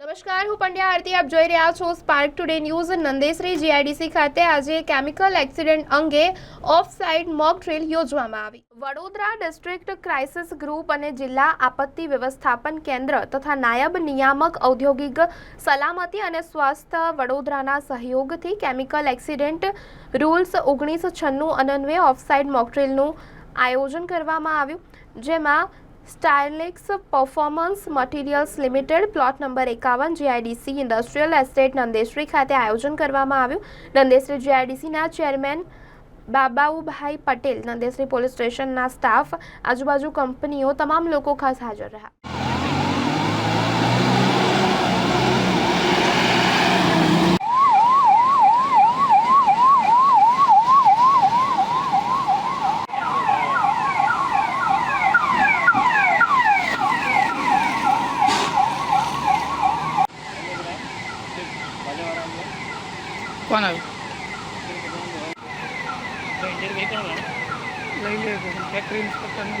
નમસ્કાર, હું પંડ્યા આરતી. આપ જોઈ રહ્યા છો Spark today news Nandesari GIDC ખાતે આજે કેમિકલ એક્સિડન્ટ અંગે ઓફ સાઇડ મોક ટ્રેલ યોજવામાં આવી. વડોદરા ડિસ્ટ્રિક્ટ ક્રાઇસિસ ગ્રુપ અને જિલ્લા આપત્તિ વ્યવસ્થાપન કેન્દ્ર તથા નાયબ નિયામક ઔદ્યોગિક સલામતી અને સ્વાસ્થ્ય વડોદરાના સહયોગથી કેમિકલ એક્સિડન્ટ રૂલ્સ ઓગણીસો છન્નું અનન્વે ઓફસાઇડ મોકડ્રીલનું આયોજન કરવામાં આવ્યું, જેમાં Stylix performance materials limited plot number એકાવન જીઆઈડીસી ઇન્ડસ્ટ્રીયલ એસ્ટેટ નંદેશ્રી ખાતે આયોજન કરવામાં આવ્યું. નંદેશ્રી જીઆઈડીસીના ચેરમેન બાબાઉભાઈ પટેલ, નંદેશ્રી પોલીસ સ્ટેશનના સ્ટાફ, આજુબાજુ કંપનીઓ, તમામ લોકો ખાસ હાજર રહ્યા. कौन है फैक्ट्री इंस्पेक्टर ने